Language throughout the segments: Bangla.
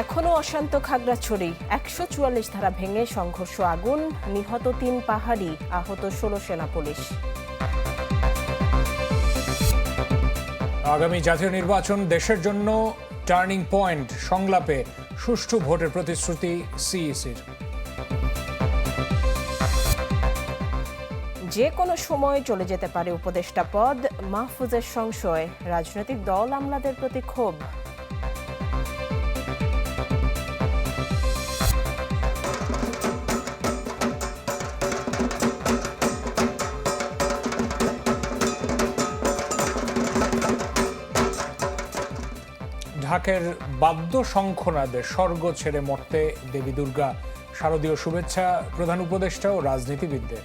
এখনও অশান্ত খাগড়াছড়ি। একশো চুয়াল্লিশ ধারা ভেঙে সংঘর্ষ আগুন নিহত তিন পাহাড়ি আহত ষোলো সেনা পুলিশ। আগামী জাতীয় নির্বাচন দেশের জন্য টার্নিং পয়েন্ট সংলাপে সুষ্ঠু ভোটের প্রতিশ্রুতি সিইসির। যে কোনো সময় চলে যেতে পারে উপদেষ্টা পদ মাহফুজের সংশয় রাজনৈতিক দল আমলাদের প্রতি ক্ষোভ। ঢাকের বাদ্য শঙ্খনাদে স্বর্গ ছেড়ে মরতে দেবী দুর্গা। শারদীয় শুভেচ্ছা প্রধান উপদেষ্টা ও রাজনীতিবিদদের।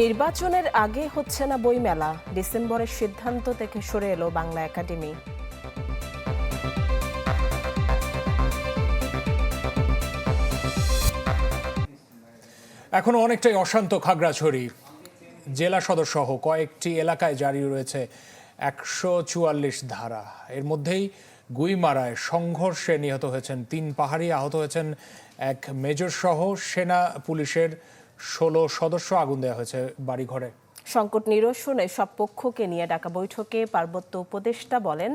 নির্বাচনের আগে হচ্ছে না বইমেলা ডিসেম্বরের সিদ্ধান্ত থেকে সরে এলো বাংলা একাডেমি। এখনও অনেকটাই অশান্ত খাগড়াছড়ি। জেলা সদর সহ কয়েকটি এলাকায় জারি রয়েছে একশো চুয়াল্লিশ ধারা। এর মধ্যেই গুইমারায় সংঘর্ষে নিহত হয়েছেন তিন পাহাড়ি, আহত হয়েছেন এক মেজর সহ সেনা পুলিশের ষোলো সদস্য আগুন দেওয়া হয়েছে বাড়িঘরে। সংকট নিরসনে সব পক্ষকে নিয়ে ডাকা বৈঠকে পার্বত্য উপদেষ্টা বলেন,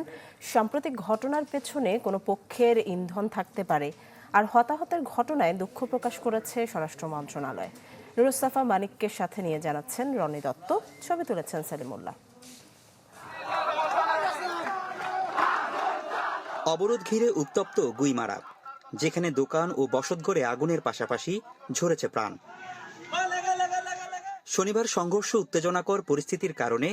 সাম্প্রতিক ঘটনার পেছনে কোনো পক্ষের ইন্ধন থাকতে পারে। আর হতাহতের ঘটনায় দুঃখ প্রকাশ করেছে স্বরাষ্ট্র মন্ত্রণালয়। নুরুস্তাফা মানিককে সাথে নিয়ে জানাচ্ছেন রনি দত্ত। ছবি তুলেছেন সেলিমুল্লাহ। অবরোধ ঘিরে উত্তপ্ত গুইমারা, যেখানে দোকান ও বসতঘরে আগুনের পাশাপাশি ঝরেছে প্রাণ। শনিবার সংঘর্ষ উত্তেজনাকর পরিস্থিতির কারণে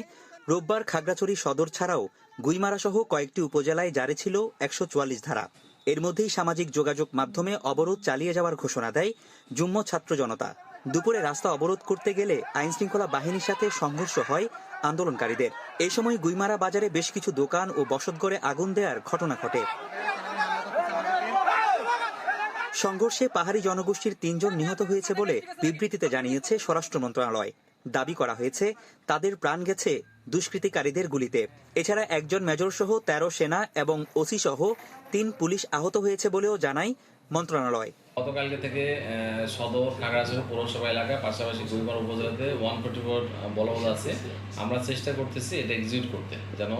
রোববার খাগড়াছড়ি সদর ছাড়াও গুইমারা সহ কয়েকটি উপজেলায় জারি ছিল একশো চুয়াল্লিশ ধারা। এর মধ্যেই সামাজিক যোগাযোগ মাধ্যমে অবরোধ চালিয়ে যাওয়ার ঘোষণা দেয় যুম্ম ছাত্র জনতা। দুপুরে রাস্তা অবরোধ করতে গেলে আইন শৃঙ্খলা বাহিনীর সাথে সংঘর্ষ হয় আন্দোলনকারীদের। এই সময় গুইমারা বাজারে বেশ কিছু দোকান ও বসতঘরে আগুন দেওয়ার ঘটনা ঘটে। সংঘর্ষে পাহাড়ি জনগোষ্ঠীর তিনজন নিহত হয়েছে বলে বিবৃতিতে জানিয়েছে স্বরাষ্ট্র মন্ত্রণালয়। দাবি করা হয়েছে, তাদের প্রাণ গেছে দুষ্কৃতিকারীদের গুলিতে। এছাড়া একজন মেজর সহ তেরো সেনা এবং ওসি সহ তিন পুলিশ আহত হয়েছে বলেও জানায় মন্ত্রণালয়। গতকালকে থেকে সদর খাগড়াছড়ি পৌরসভা এলাকায়, পাশাপাশি গুইমার উপজেলাতে ওয়ান ফোর্টি ফোর বলবৎ আছে। আমরা চেষ্টা করতেছি এটা এক্সিকিউট করতে, যেন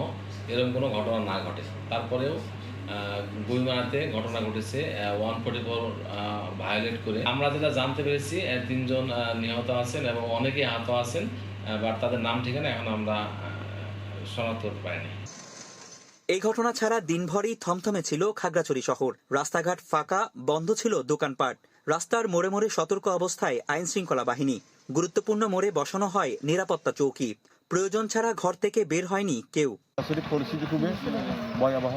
এরকম কোনো ঘটনা না ঘটে। তারপরেও গুইমারাতে ঘটনা ঘটেছে ওয়ান ফোর্টি ফোর ভায়োলেট করে। আমরা যেটা জানতে পেরেছি তিনজন নিহত আছেন এবং অনেকেই আহত আছেন বাট তাদের নাম ঠিকানা এখন আমরা শনাক্ত পারিনি এই ঘটনা ছাড়া দিনভরই থমথমে ছিল খাগড়াছড়ি শহর। রাস্তাঘাট ফাঁকা বন্ধ ছিল দোকানপাট। রাস্তার মোড়ে মোড়ে সতর্ক অবস্থায় আইন শৃঙ্খলা বাহিনী। গুরুত্বপূর্ণ মোড়ে বসানো হয় নিরাপত্তা চৌকি। প্রয়োজন ছাড়া ঘর থেকে বের হয়নি কেউ। আসলে পরিস্থিতি খুবই ভয়াবহ।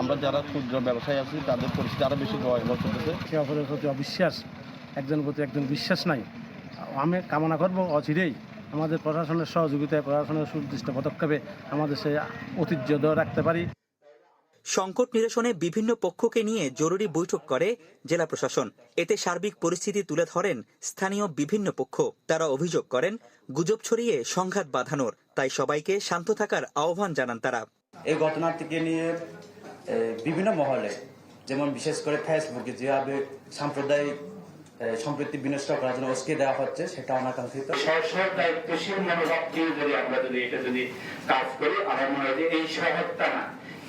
আমরা যারা ক্ষুদ্র ব্যবসায়ী আছি তাদের পরিস্থিতি আরও বেশি ভয়াবহ করতেছে প্রতি অবিশ্বাস একজনের প্রতি একজন বিশ্বাস নাই। আমি কামনা করব অচিরেই আমাদের প্রশাসনের সহযোগিতায় প্রশাসনের সুনির্দিষ্ট পদক্ষেপে আমাদের সেই ঐতিহ্য ধরে রাখতে পারি। সংকট নিরসনে বিভিন্ন পক্ষকে নিয়ে জরুরি বৈঠক করে জেলা প্রশাসন। এতে সার্বিক পরিস্থিতি তুলে ধরেন স্থানীয় বিভিন্ন পক্ষ। তারা অভিযোগ করেন গুজব ছড়িয়ে সংঘাত বাঁধানোর। তাই সবাইকে শান্ত থাকার আহ্বান জানান তারা। এই ঘটনাটিকে নিয়ে বিভিন্ন মহলে যেমন বিশেষ করে ফেসবুকে যেভাবে সাম্প্রদায়িক এ, সম্প্রীতি বিনষ্ট করার জন্য উস্কে দেওয়া হচ্ছে সেটা অনাকাঙ্ক্ষিত। সরকার দায়িত্বশীল মনোভাব দিয়ে যদি আমরা যদি এটা যদি কাজ করি আমার মনে হয় যে এই শহরটা না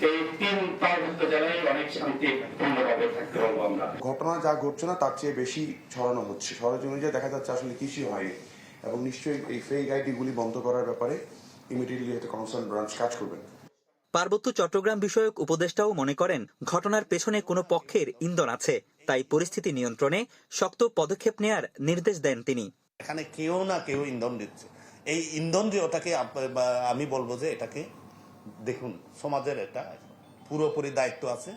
এই তিন পার্বত্য জেলায় অনেক শান্তিপূর্ণভাবে থাকতে পারব আমরা। ঘটনা যা ঘটছে না তার চেয়ে বেশি ছড়ানো হচ্ছে। সরজমিনে দেখা যাচ্ছে আসলে কিছু হয়নি এবং নিশ্চয়ই এই ফেক আইডিগুলি বন্ধ করার ব্যাপারে ইমিডিয়েটলি কনসার্ন ব্রাঞ্চ কাজ করবেন। পার্বত্য চট্টগ্রাম বিষয়ক উপদেষ্টাও মনে করেন ঘটনার পেছনে কোনো পক্ষের ইন্ধন আছে। তাই পরিস্থিতি নিয়ন্ত্রণে শক্ত পদক্ষেপ নেয়ার নির্দেশ দেন তিনি। এখানে কেউ না কেউ ইন্ধন দিচ্ছে। এই ইন্ধন দিয়ে ওটাকে আমি বলব যে এটাকে দেখুন সমাজের এটা পুরোপুরি দায়িত্ব আছে।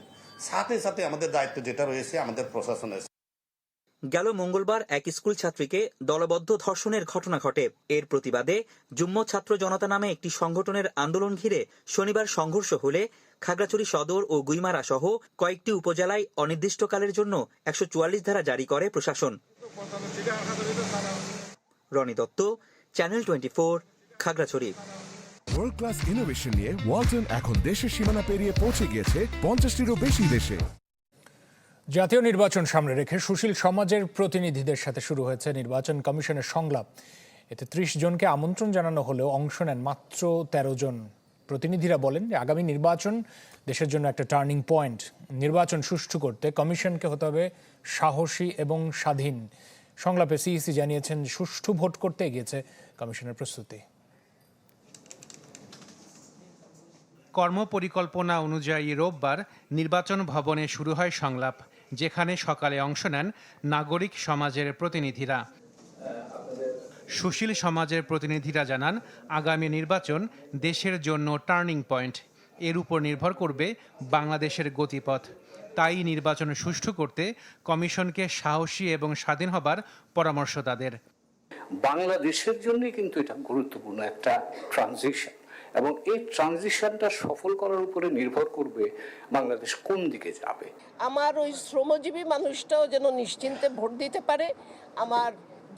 সাথে সাথে আমাদের দায়িত্ব যেটা রয়েছে আমাদের প্রশাসনের গেল মঙ্গলবার এক স্কুল ছাত্রীকে দলবদ্ধ ধর্ষণের ঘটনা ঘটে। এর প্রতিবাদে যুম্ম ছাত্র জনতা নামে একটি সংগঠনের আন্দোলন ঘিরে শনিবার সংঘর্ষ হলে খাগড়াছড়ি সদর ও গুইমারা সহ কয়েকটি উপজেলায় অনির্দিষ্টকালের জন্য একশো চুয়াল্লিশ ধারা জারি করে প্রশাসন। Roni Dutta channel twenty four Khagrachari. World class innovation নিয়ে ওয়ালটন এখন দেশের সীমানা পেরিয়ে পৌঁছে গিয়েছে পঞ্চাশটিরও বেশি দেশে। জাতীয় নির্বাচন সামনে রেখে সুশীল সমাজের প্রতিনিধিদের সাথে শুরু হয়েছে নির্বাচন কমিশনের সংলাপ। এতে ত্রিশ জনকে আমন্ত্রণ জানানো হলেও অংশ নেন মাত্র তেরো জন। প্রতিনিধিরা বলেন যে আগামী নির্বাচন দেশের জন্য একটা টার্নিং পয়েন্ট। নির্বাচন সুষ্ঠু করতে কমিশনকে হতে হবে সাহসী এবং স্বাধীন। সংলাপে সিইসি জানিয়েছেন সুষ্ঠু ভোট করতে এগিয়েছে কমিশনের প্রস্তুতি। কর্মপরিকল্পনা অনুযায়ী রোববার নির্বাচন ভবনে শুরু হয় সংলাপ যেখানে সকালে অংশ নেন নাগরিক সমাজের প্রতিনিধিরা। সুশীল সমাজের প্রতিনিধিরা জানান আগামী নির্বাচন দেশের জন্য টার্নিং পয়েন্ট। এর উপর নির্ভর করবে বাংলাদেশের গতিপথ। তাই নির্বাচন সুষ্ঠু করতে কমিশনকে সাহসী এবং স্বাধীন হবার পরামর্শ তাদের। বাংলাদেশের জন্য কিন্তু এটা গুরুত্বপূর্ণ একটা ট্রানজিশন এবং এই ট্রানজিশনটা সফল করার উপরে নির্ভর করবে বাংলাদেশ কোন দিকে যাবে। আমার ওই শ্রমজীবী মানুষটাও যেন নিশ্চিন্তে ভোট দিতে পারে আমার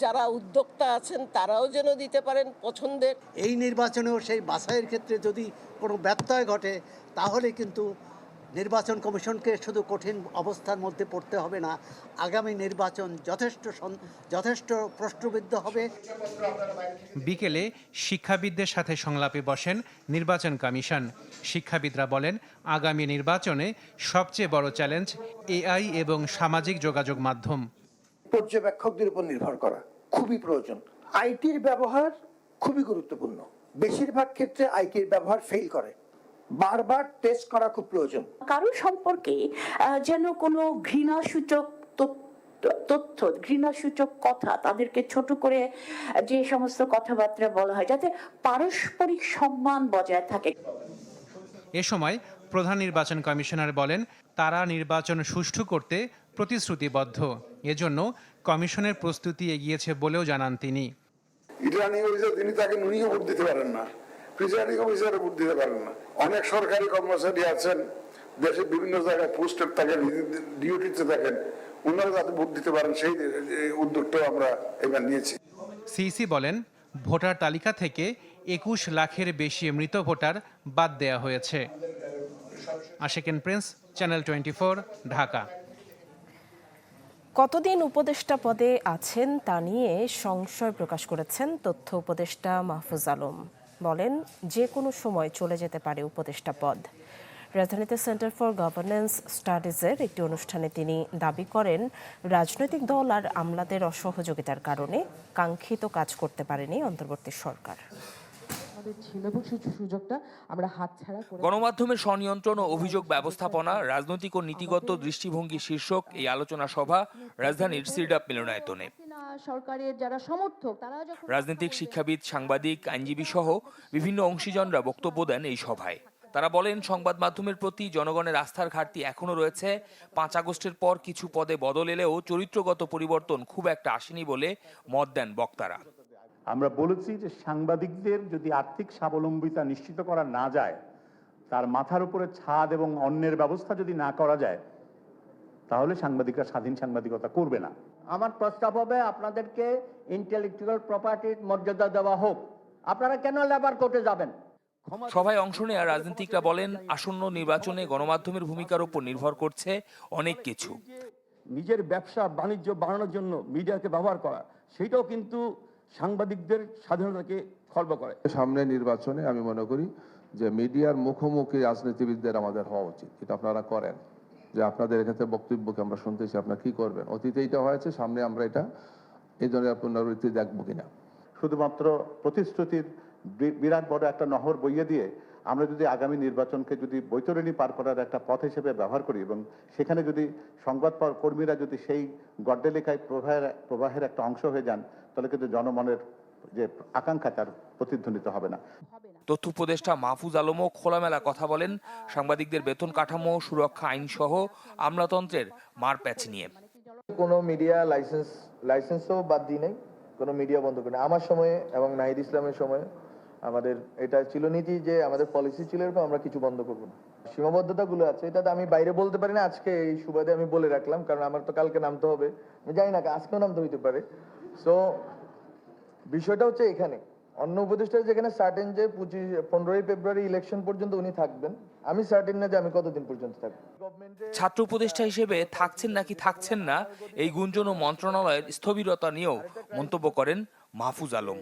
যারা উদ্যোক্তা আছেন তারাও যেন দিতে পারেন পছন্দের। এই নির্বাচনেও সেই বাছাইয়ের ক্ষেত্রে যদি কোনো ব্যত্যয় ঘটে তাহলে কিন্তু নির্বাচন কমিশনকে শুধু কঠিন অবস্থার মধ্যে পড়তে হবে না আগামী নির্বাচন যথেষ্ট যথেষ্ট প্রশ্নবিদ্ধ হবে। বিকেলে শিক্ষাবিদদের সাথে সংলাপে বসেন নির্বাচন কমিশন। শিক্ষাবিদরা বলেন আগামী নির্বাচনে সবচেয়ে বড় চ্যালেঞ্জ এআই এবং সামাজিক যোগাযোগ মাধ্যম। পর্যবেক্ষকদের উপর নির্ভর করা খুবই প্রয়োজন। আইটির ব্যবহার খুবই গুরুত্বপূর্ণ। বেশিরভাগ ক্ষেত্রে আইটির ব্যবহার ফেল করে। বারবার টেস্ট করা খুব প্রয়োজন। কারও সম্পর্কে যেন কোনো ঘৃণাসূচক তথ্য- তথ্য ঘৃণাসূচক কথা তাদেরকে ছোট করে যে সমস্ত কথাবার্তা বলা হয় যাতে পারস্পরিক সম্মান বজায় থাকে। এ সময় প্রধান নির্বাচন কমিশনার বলেন তারা নির্বাচন সুষ্ঠু করতে প্রতিশ্রুতিবদ্ধ। এজন্য কমিশনের প্রস্তুতি এগিয়েছে বলেও জানান তিনি। রিটার্নিং অফিসার তিনি তাকে নুনিও ভোট দিতে পারেন না। প্রিসাইডিং অফিসারে ভোট দিতে পারেন না। অনেক সরকারি কর্মচারী আছেন দেশের বিভিন্ন জায়গায় পোস্টের থাকেন ডিউটিতে থাকেন। ওনারা যাতে ভোট দিতে পারেন সেই উদ্যোগটাও আমরা এবার নিয়েছি। সিইসি বলেন ভোটার তালিকা থেকে একুশ লাখের বেশি মৃত ভোটার বাদ দেয়া হয়েছে। Ashequen Prince channel twenty Dhaka. কতদিন উপদেষ্টা পদে আছেন তা নিয়ে সংশয় প্রকাশ করেছেন তথ্য উপদেষ্টা মাহফুজ আলম। বলেন, যে কোনো সময় চলে যেতে পারে উপদেষ্টা পদ। রাজধানীতে সেন্টার ফর গভর্নেন্স স্টাডিজের একটি অনুষ্ঠানে তিনি দাবি করেন, রাজনৈতিক দল আর আমলাদের অসহযোগিতার কারণে কাঙ্ক্ষিত কাজ করতে পারেনি অন্তর্বর্তী সরকার। ছিল এবং সেই সুযোগটা আমরা হাতছাড়া করে গণমাধ্যমের স্বনিয়ন্ত্রণ ও অভিযোগ ব্যবস্থাপনা রাজনৈতিক ও নীতিগত দৃষ্টিভঙ্গি শীর্ষক এই আলোচনা সভা রাজধানীর সিরডাপ মিলনায়তনে। সরকারের যারা সমর্থক তারা যখন রাজনৈতিক শিক্ষাবিদ সাংবাদিক আইনজীবী সহ বিভিন্ন অংশীজনরা বক্তব্য দেন এই সভায়। তারা বলেন সংবাদ মাধ্যমের প্রতি জনগণের আস্থার ঘাটতি এখনও রয়েছে। পাঁচ আগস্টের পর কিছু পদে বদল এলেও চরিত্রগত পরিবর্তন খুব একটা আসেনি বলে মত দেন বক্তারা। আমরা বলেছি যে সাংবাদিকদের যদি আর্থিক স্বাবলম্বিতা নিশ্চিত করা না যায় তার মাথার উপরে ছাদ এবং অন্যের ব্যবস্থা যদি না করা যায় তাহলে সাংবাদিকরা স্বাধীন সাংবাদিকতা করবে না। আমার প্রস্তাব হবে আপনাদেরকে ইন্টেলেকচুয়াল প্রপার্টির মর্যাদা দেওয়া হোক। আপনারা কেন লেবার কোর্টে যাবেন? সভায় অংশ নেওয়া রাজনীতিকরা বলেন আসন্ন নির্বাচনে গণমাধ্যমের ভূমিকার উপর নির্ভর করছে অনেক কিছু। নিজের ব্যবসা বাণিজ্য বাড়ানোর জন্য মিডিয়াকে ব্যবহার করা সেটাও কিন্তু সাংবাদিকদের স্বাধীনতাকে খর্ব করে। সামনে নির্বাচনে আমি মনে করি যে মিডিয়ার মুখোমুখি রাজনীতিবিদদের আমাদের হওয়া উচিত। এটা আপনারা করেন। যে আপনাদের এক্ষেত্রে বক্তব্যকে আমরা শুনতেছি আপনারা কি করবেন? অতীতে এটা হয়েছে সামনে আমরা এটা এই ধরনের পুনরাবৃত্তি দেখব কিনা। শুধুমাত্র প্রতিশ্রুতির বিরাট বড় একটা নহর বইয়ে দিয়ে আমরা যদি আগামী নির্বাচনকে যদি বৈতরণী পার করার একটা পথ হিসেবে ব্যবহার করি এবং সেখানে যদি সংবাদ কর্মীরা যদি সেই গড্ডেলিকায় প্রবাহের প্রবাহের একটা অংশ হয়ে যান তাহলে কিন্তু জনমনের যে আকাঙ্ক্ষা তার প্রতিধ্বনিত হবে না। তথ্য উপদেষ্টা মাহফুজ আলমও খোলামেলা কথা বলেন সাংবাদিকদের বেতন কাঠামো সুরক্ষা আইন সহ আমলাতন্ত্রের মারপ্যাচ নিয়ে। কোনো মিডিয়া লাইসেন্স লাইসেন্সও বাদ দিই নাই কোনো মিডিয়া বন্ধ করি আমার সময়ে এবং নাহিদ ইসলামের সময়ে আমাদের এটা ছিল নীতি যে আমাদের পলিসি ছিল এরকম আমরা কিছু বন্ধ করব না। সীমাবদ্ধতাগুলো আছে এটা তো আমি বাইরে বলতে পারি না আজকে এই সুবাদে আমি বলে রাখলাম কারণ আমার তো কালকে নামতে হবে। আমি জানি না আজকেও নামতে হইতে পারে। সো বিষয়টা হচ্ছে এখানে। অন্য উপদেষ্টা যেখানে সার্টেন যে পঁচিশ পনেরোই ফেব্রুয়ারি ইলেকশন পর্যন্ত উনি থাকবেন আমি সার্টেন না যে আমি কতদিন পর্যন্ত থাকব। ছাত্র উপদেষ্টা হিসেবে থাকছেন নাকি থাকছেন না এই গুঞ্জন ও মন্ত্রণালয়ের স্থবিরতা নিয়েও মন্তব্য করেন মাহফুজ আলম।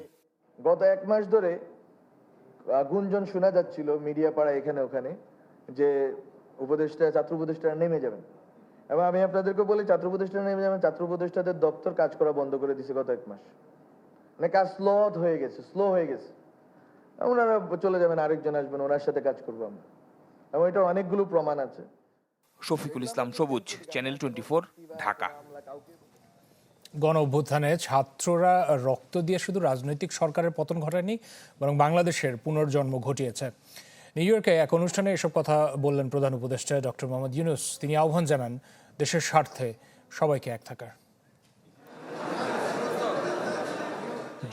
গত এক মাস ধরে গুঞ্জন শোনা যাচ্ছিল মিডিয়া পাড়া এখানে ওখানে যে উপদেষ্টা ছাত্র উপদেষ্টারা নেমে যাবেন। এবং আমি আপনাদেরকে বলি ছাত্র নেমে যাবেন ছাত্র উপদেষ্টাদের দপ্তর কাজ করা বন্ধ করে দিছে গত এক মাস। মানে কাজ স্লো হয়ে গেছে স্লো হয়ে গেছে। ওনারা চলে যাবেন আরেকজন আসবেন ওনার সাথে কাজ করব আমরা। এবং এটা অনেকগুলো প্রমাণ আছে। শফিকুল ইসলাম সবুজ চ্যানেল টোয়েন্টি ঢাকা। গণ অভ্যুত্থানে ছাত্ররা রক্ত দিয়ে শুধু রাজনৈতিক সরকারের পতন ঘটায়নি বরং বাংলাদেশের পুনর্জন্ম ঘটিয়েছে। নিউ ইয়র্কে এক অনুষ্ঠানে এসব কথা বললেন প্রধান উপদেষ্টা ডক্টর মোহাম্মদ ইউনুস। তিনি আহ্বান জানান, দেশের স্বার্থে সবাইকে এক থাকার।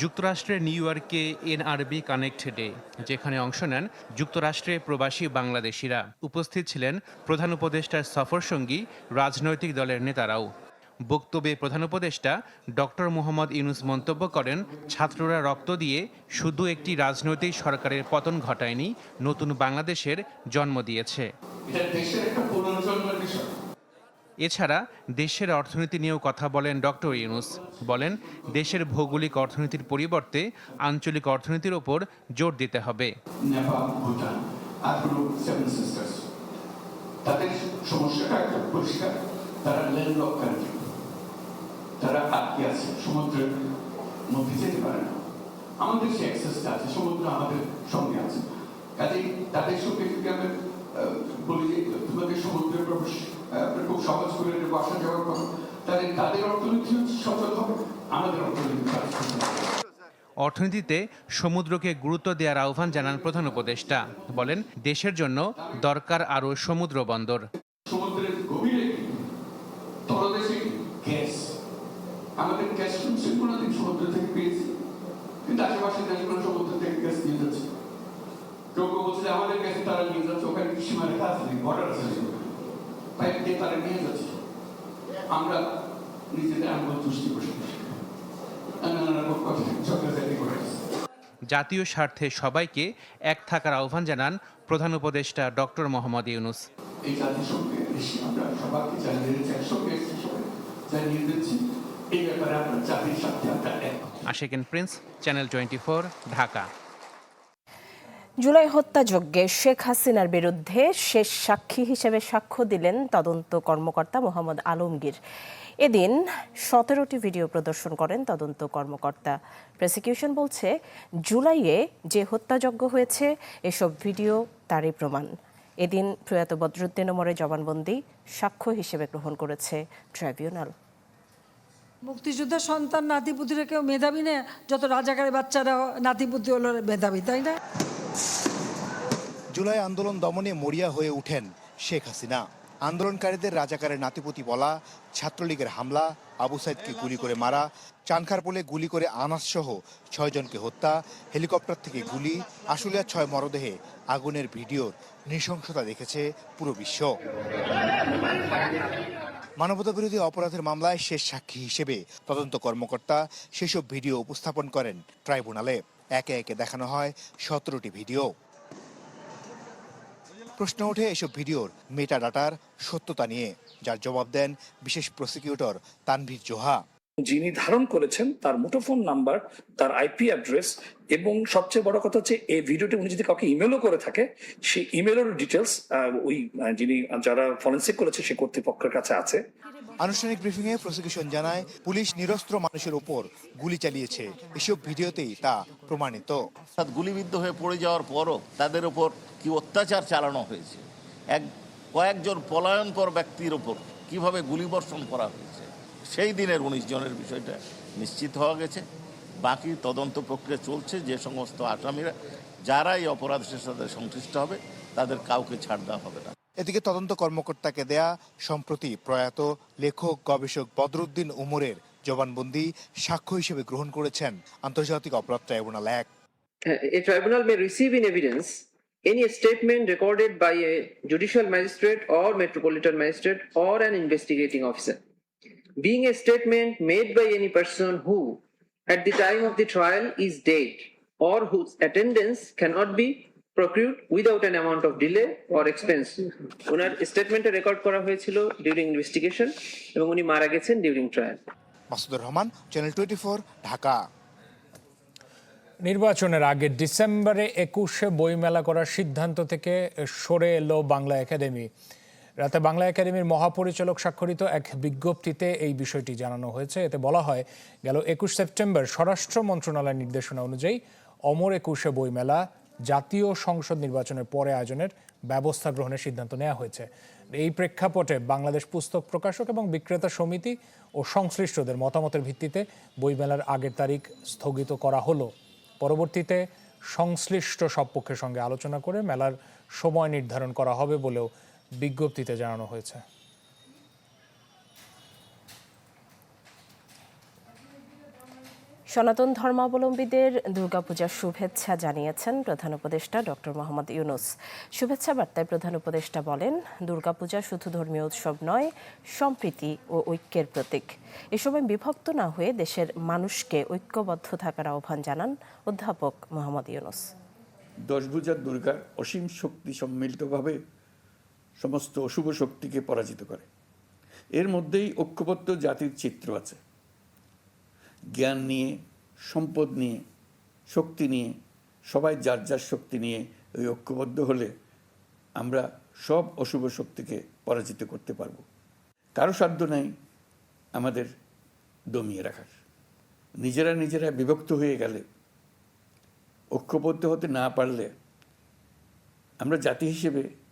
যুক্তরাষ্ট্রের নিউ ইয়র্কে এনআরবি কানেক্ট ডে, যেখানে অংশ নেন যুক্তরাষ্ট্রে প্রবাসী বাংলাদেশিরা। উপস্থিত ছিলেন প্রধান উপদেষ্টার সফরসঙ্গী, রাজনৈতিক দলের নেতারাও। বক্তব্যে প্রধান উপদেষ্টা ডক্টর মোহাম্মদ ইউনুস মন্তব্য করেন ছাত্ররা রক্ত দিয়ে শুধু একটি রাজনৈতিক সরকারের পতন ঘটায়নি নতুন বাংলাদেশের জন্ম দিয়েছে। এছাড়া দেশের অর্থনীতি নিয়েও কথা বলেন ডক্টর ইউনুস। বলেন দেশের ভৌগোলিক অর্থনীতির পরিবর্তে আঞ্চলিক অর্থনীতির ওপর জোর দিতে হবে। তাদের সমস্যাটা পরিষ্কার। তারা ল্যান্ডলক কান্ট্রি তারা আটকে আছে সমুদ্রের মধ্যে যেতে পারে না। আমাদের সে অ্যাক্সেসটা আছে সমুদ্র আমাদের সঙ্গে আছে। কাজেই তাদের সঙ্গে যদি আমরা বলি যে তোমাদের সমুদ্রে প্রবেশ খুব সহজ করে দেবো আসা যাওয়ার কথা তাহলে তাদের অর্থনীতি সচল হবে আমাদের অর্থনীতি অর্থনীতিতে সমুদ্রকে গুরুত্ব দেওয়ার আহ্বান জানান প্রধান উপদেষ্টা। বলেন দেশের জন্য দরকার আরও সমুদ্র বন্দর। সমুদ্রের গভীরে তলদেশে গ্যাস আমাদের গ্যাস শুনছি কোনোদিন সমুদ্র থেকে পেয়েছি। কিন্তু আশেপাশে দেশগুলো সমুদ্র থেকে গ্যাস নিয়ে যাচ্ছে। কেউ কেউ বলছে আমাদের গ্যাস তারা নিয়ে যাচ্ছে ওখানে সীমারেখা আছে নাকি? বর্ডার আছে পাইপ দিয়ে তারা নিয়ে যাচ্ছে। আমরা নিজেদের আঙ্গুল তুষ্টি বসে নানা রকম কথা ঝগড়াঝাটি করে জাতীয় স্বার্থে সবাইকে এক থাকার আহ্বান জানান প্রধান উপদেষ্টা ডক্টর মোহাম্মদ ইউনুস। এই জাতিসংঘে আমরা সবাইকে জানিয়ে দিচ্ছি একসঙ্গে জানিয়ে দিচ্ছি। জাতির সাথে আমরা এক Prince, channel twenty Dhaka. July Sheikh হাসিনার বিরুদ্ধে শেষ সাক্ষী হিসেবে সাক্ষ্য দিলেন তদন্ত কর্মকর্তা মোহাম্মদ আলমগীর। এদিন সতেরোটি ভিডিও প্রদর্শন করেন তদন্ত কর্মকর্তা। প্রসিকিউশন বলছে, জুলাইয়ে যে হত্যাযজ্ঞ হয়েছে, এসব ভিডিও তারই প্রমাণ। এদিন প্রয়াত বদরুদ্দিন ওমরের জবানবন্দি সাক্ষ্য হিসেবে গ্রহণ করেছে ট্রাইব্যুনাল। মুক্তিযোদ্ধার সন্তান নাতিপুতিরা কেউ মেধাবী না, যত রাজাকারের বাচ্চারা নাতিপুতি হলো মেধাবী, তাই না? জুলাই আন্দোলন দমনে মরিয়া হয়ে ওঠেন শেখ হাসিনা। আন্দোলনকারীদের রাজাকারের নাতিপতি বলা, ছাত্রলীগের হামলা, আবু সাইদকে গুলি করে মারা, চানখারপোলে গুলি করে আনাস সহ ছয়জনকে হত্যা, হেলিকপ্টার থেকে গুলি আশুলিয়ার ছয় মরদেহে আগুনের ভিডিওর নৃশংসতা দেখেছে পুরো বিশ্ব। মানবতাবিরোধী অপরাধের মামলায় শেষ সাক্ষী হিসেবে তদন্ত কর্মকর্তা সেসব ভিডিও উপস্থাপন করেন ট্রাইব্যুনালে। একে একে দেখানো হয় সতেরোটি ভিডিও। প্রশ্ন ওঠে এসব ভিডিওর মেটা ডাটার সত্যতা নিয়ে, যার জবাব দেন বিশেষ প্রসিকিউটর তানভীর জোহা। যিনি ধারণ করেছেন তার মুঠোফোন নাম্বার তার আইপি অ্যাড্রেস এবং সবচেয়ে বড় কথা হচ্ছে এই ভিডিওটি উনি যদি কাউকে ইমেলও করে থাকে সেই ইমেলের ডিটেলস ওই যিনি যারা ফরেন্সিক করেছে সে কর্তৃপক্ষের কাছে আছে। আনুষ্ঠানিক ব্রিফিংয়ে প্রসিকিউশন জানায় পুলিশ নিরস্ত্র মানুষের ওপর গুলি চালিয়েছে। এসব ভিডিওতেই তা প্রমাণিত। অর্থাৎ গুলিবিদ্ধ হয়ে পড়ে যাওয়ার পরও তাদের ওপর কি অত্যাচার চালানো হয়েছে? এক কয়েকজন পলায়নকর ব্যক্তির ওপর কীভাবে গুলিবর্ষণ করা হয়েছে? সেই দিনের উনিশ জনের বিষয়টা নিশ্চিত হওয়া গেছে। বাকি তদন্ত প্রক্রিয়া চলছে যে সমস্ত আসামিরা যারা এই অপরাধের সাথে সংশ্লিষ্ট হবে তাদের কাউকে ছাড় দেওয়া হবে না। এদিকে তদন্ত কর্মকর্তাকে দেয়া সম্প্রতি প্রয়াত লেখক গবেষক বদরুদ্দিন উমরের জবানবন্দি সাক্ষ্য হিসেবে গ্রহণ করেছেন আন্তর্জাতিক অপরাধ ট্রাইব্যুনাল এক। A tribunal may receive in evidence any statement recorded by a judicial magistrate or metropolitan magistrate or an investigating officer. Being a statement made by any person who, at the time of the trial, is dead or whose attendance cannot be procured without an amount of delay or expense ওনার স্টেটমেন্টে রেকর্ড করা হয়েছিল ডিউরিং ইনভেস্টিগেশন এবং উনি মারা গেছেন during trial Masudur Rahman channel twenty Dhaka নির্বাচনের আগে ডিসেম্বরে একুশে বইমেলা করার সিদ্ধান্ত থেকে সরে এলো বাংলা একাডেমি রাতে বাংলা একাডেমির মহাপরিচালক স্বাক্ষরিত এক বিজ্ঞপ্তিতে এই বিষয়টি জানানো হয়েছে। এতে বলা হয়, গেল একুশ সেপ্টেম্বর স্বরাষ্ট্র মন্ত্রণালয়ের নির্দেশনা অনুযায়ী অমর একুশে বইমেলা জাতীয় সংসদ নির্বাচনের পরে আয়োজনের ব্যবস্থা গ্রহণের সিদ্ধান্ত নেওয়া হয়েছে। এই প্রেক্ষাপটে বাংলাদেশ পুস্তক প্রকাশক এবং বিক্রেতা সমিতি ও সংশ্লিষ্টদের মতামতের ভিত্তিতে বইমেলার আগের তারিখ স্থগিত করা হলো। পরবর্তীতে সংশ্লিষ্ট সব পক্ষের সঙ্গে আলোচনা করে মেলার সময় নির্ধারণ করা হবে বলেও বিজ্ঞপ্তিতে জানানো হয়েছে। সনাতন ধর্মাবলম্বীদের দুর্গাপূজার শুভেচ্ছা জানিয়েছেন প্রধান উপদেষ্টা ডক্টর মোহাম্মদ ইউনুস। শুভেচ্ছা বার্তায় প্রধান উপদেষ্টা বলেন দুর্গাপূজা শুধু ধর্মীয় উৎসব নয় সম্প্রীতি ও ঐক্যের প্রতীক। এ সময় বিভক্ত না হয়ে দেশের মানুষকে ঐক্যবদ্ধ থাকার আহ্বান জানান অধ্যাপক মোহাম্মদ ইউনুস। দশভুজার দুর্গা অসীম শক্তি সম্মিলিতভাবে সমস্ত অশুভ শক্তিকে পরাজিত করে। এর মধ্যেই ঐক্যবদ্ধ জাতির চিত্র আছে। জ্ঞান নিয়ে, সম্পদ নিয়ে, শক্তি নিয়ে, সবাই যার যার শক্তি নিয়ে ওই ঐক্যবদ্ধ হলে আমরা সব অশুভ শক্তিকে পরাজিত করতে পারব। কারও সাধ্য নাই আমাদের দমিয়ে রাখার। নিজেরা নিজেরা বিভক্ত হয়ে গেলে, ঐক্যবদ্ধ হতে না পারলে আমরা জাতি হিসেবে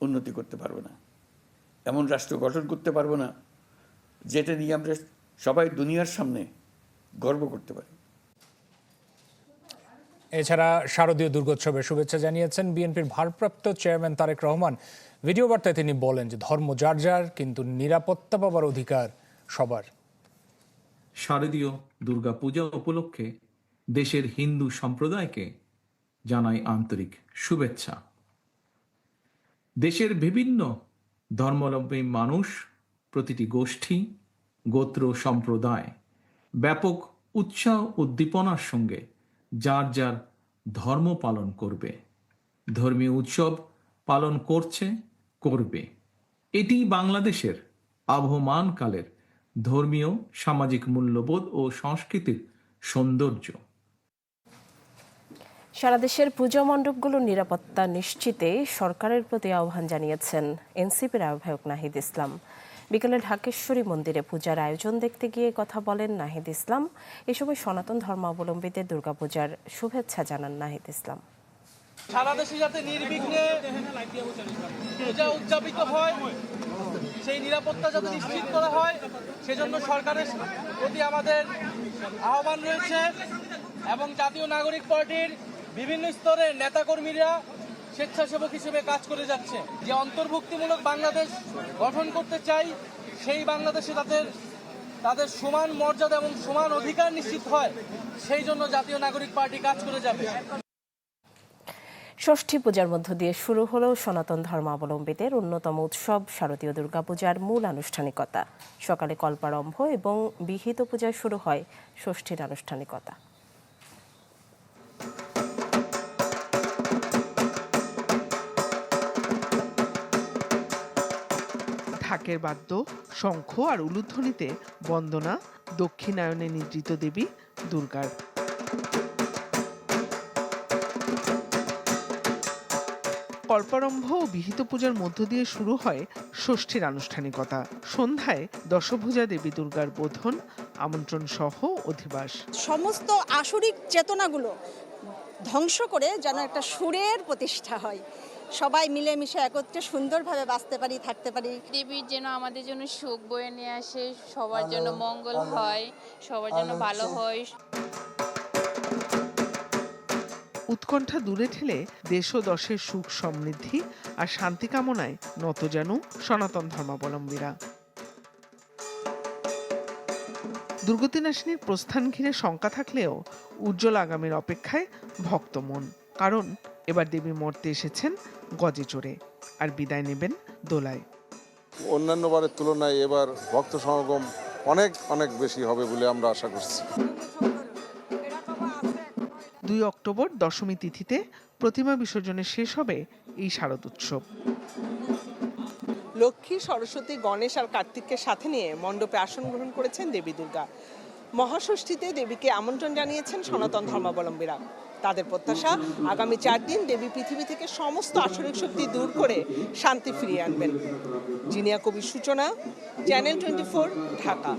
উন্নতি করতে পারব না। এমন রাষ্ট্র গঠন করতে পারব না যেটা নিয়ে আমরা সবাই দুনিয়ার সামনে গর্ব করতে পারি। এছাড়া শারদীয় দুর্গোৎসবের শুভেচ্ছা জানিয়েছেন বিএনপির ভারপ্রাপ্ত চেয়ারম্যান তারেক রহমান। ভিডিও বার্তায় তিনি বলেন যে ধর্ম যার যার কিন্তু নিরাপত্তা পাবার অধিকার সবার। শারদীয় দুর্গাপূজা উপলক্ষে দেশের হিন্দু সম্প্রদায়কে জানাই আন্তরিক শুভেচ্ছা। দেশের বিভিন্ন ধর্মাবলম্বী মানুষ, প্রতিটি গোষ্ঠী, গোত্র, সম্প্রদায় ব্যাপক উৎসাহ উদ্দীপনার সঙ্গে যার যার ধর্ম পালন করবে, ধর্মীয় উৎসব পালন করছে, করবে। এটি বাংলাদেশের আবহমান কালের ধর্মীয়, সামাজিক মূল্যবোধ ও সংস্কৃতির সৌন্দর্য। সারা দেশের পুজো মণ্ডপগুলোর নিরাপত্তা নিশ্চিতে সরকারের প্রতি আহ্বান জানিয়েছেন এনসিপির আহ্বায়ক নাহিদ ইসলাম। বিকেলে ঢাকেশ্বরী মন্দিরে পূজার আয়োজন দেখতে গিয়ে কথা বলেন নাহিদ ইসলাম। এ সময় সনাতন ধর্মাবলম্বীদের দুর্গাপূজার শুভেচ্ছা জানান নাহিদ ইসলাম। সারা দেশে যাতে নির্বিঘ্নে পূজা উদযাপিত হয়, সেই নিরাপত্তা যাতে নিশ্চিত করা হয়, সেজন্য সরকারের প্রতি আমাদের আহ্বান রয়েছে এবং জাতীয় নাগরিক পার্টির বিভিন্ন স্তরের নেতাকর্মীরা স্বেচ্ছাসেবক হিসেবে কাজ করে যাচ্ছে। যে অন্তর্ভুক্তিমূলক বাংলাদেশ গঠন করতে চাই, সেই বাংলাদেশে তাদের তাদের সমান মর্যাদা এবং সমান অধিকার নিশ্চিত হয়, সেই জন্য জাতীয় নাগরিক পার্টি কাজ করে যাবে। ষষ্ঠী পূজার মধ্য দিয়ে শুরু হলো সনাতন ধর্মাবলম্বীদের অন্যতম উৎসব শারদীয় দুর্গাপূজার মূল আনুষ্ঠানিকতা। সকালে কল্পারম্ভ এবং বিহিত পূজায় শুরু হয় ষষ্ঠীর আনুষ্ঠানিকতা। ঢাকের বাদ্য, শঙ্খ আর উলুধ্বনিতে বন্দনা, দক্ষিণায়নে নিদ্রিত দেবী, দুর্গার। কল্পারম্ভ ও বিহিত পূজার মধ্য দিয়ে শুরু হয় ষষ্ঠীর আনুষ্ঠানিকতা। সন্ধ্যায় দশভুজা দেবী দুর্গার বোধন, আমন্ত্রণ সহ অধিবাস। সমস্ত আসরিক চেতনাগুলো ধ্বংস করে যেন একটা সুরের প্রতিষ্ঠা হয়। সবাই মিলেমিশে একত্রে সুন্দরভাবে বাঁচতে পারি থাকতে পারি। দেবীর যেন আমাদের জন্য সুখ বয়ে নিয়ে আসে সবার জন্য মঙ্গল হয় সবার জন্য ভালো হয়। উৎকণ্ঠা দূরে ঠেলে দেশ ও দশের সুখ সমৃদ্ধি আর শান্তি কামনায় নত যেন সনাতন ধর্মাবলম্বীরা। দুর্গতিনাশিনীর প্রস্থান ঘিরে শঙ্কা থাকলেও উজ্জ্বল আগামীর অপেক্ষায় ভক্ত মন। কারণ এবার দেবী মর্তে এসেছেন গজে চড়ে আর বিদায় নেবেন দোলায়। অন্যান্য বারের তুলনায় এবার ভক্ত সমাগম অনেক অনেক বেশি হবে বলে আমরা আশা করছি। দুই অক্টোবর দশমী তিথিতে প্রতিমা বিসর্জনে শেষ হবে এই শারদ উৎসব। লক্ষ্মী সরস্বতী গণেশ আর কার্তিককে সাথে নিয়ে মণ্ডপে আসন গ্রহণ করেছেন দেবী দুর্গা। মহাষষ্ঠীতে দেবীকে আমন্ত্রণ জানিয়েছেন সনাতন ধর্মাবলম্বীরা। তাদের প্রত্যাশা আগামী চার দিন দেবী পৃথিবী থেকে সমস্ত আসরিক শক্তি দূর করে শান্তি ফিরিয়ে আনবেন। জিনিয়া কবির সূচনা, চ্যানেল টোয়েন্টি ঢাকা।